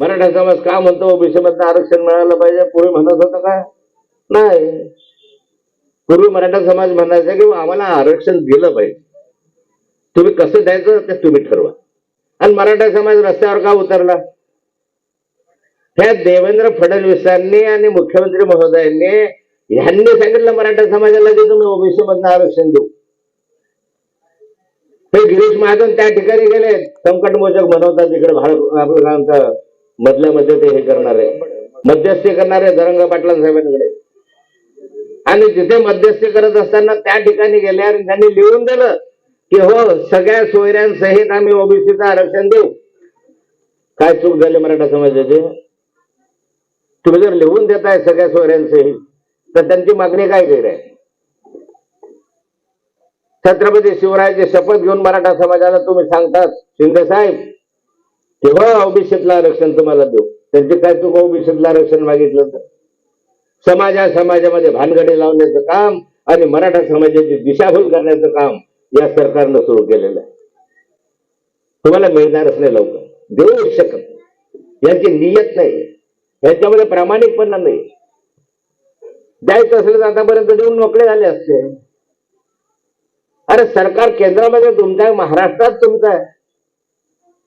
मराठा समाज का म्हणतो? ओबीसी मधनं आरक्षण मिळालं पाहिजे? पूर्वी म्हणत होतं का? नाही. पूर्वी मराठा समाज म्हणायचा की आम्हाला आरक्षण दिलं पाहिजे. तुम्ही कसं द्यायचं ते तुम्ही ठरवा. आणि मराठा समाज रस्त्यावर का उतरला? ह्या देवेंद्र फडणवीसांनी आणि मुख्यमंत्री महोदयांनी ह्यांनी सांगितलं मराठा समाजाला की तुम्ही ओबीसी मधनं आरक्षण देऊ. हे गिरीश महाजन त्या ठिकाणी गेले. संकटमोचक बनवतात तिकडे भारत आपलं आमचं मधल्या मध्ये ते हे करणार. आहे मध्यस्थी करणारे धरंग पाटला साहेबांकडे. आणि तिथे मध्यस्थी करत असताना त्या ठिकाणी गेले आणि त्यांनी लिहून दिलं की हो सगळ्या सोयऱ्यांसहित आम्ही ओबीसीचं आरक्षण देऊ. काय चूक झाली मराठा समाजाची? तुम्ही जर लिहून देताय सगळ्या सोयऱ्यांसहित तर त्यांची मागणी काय केली आहे? छत्रपती शिवरायाची शपथ घेऊन मराठा समाजाला तुम्ही सांगतात शिंदे साहेब तेव्हा हो ओबीसीतलं आरक्षण तुम्हाला देऊ. त्यांचे काय चूक ओबीसीतलं आरक्षण मागितलं तर? समाजा समाजामध्ये भानगडे लावण्याचं काम आणि मराठा समाजाची दिशाभूल करण्याचं काम या सरकारनं सुरू केलेलं आहे. तुम्हाला मिळणारच नाही लवकर. देऊ शकत यांची नियत नाही. यांच्यामध्ये प्रामाणिकपणा नाही. द्यायचं असेल तर आतापर्यंत देऊन मोकळे झाले असते. अरे सरकार केंद्रामध्ये तुमचं आहे महाराष्ट्रात तुमचं आहे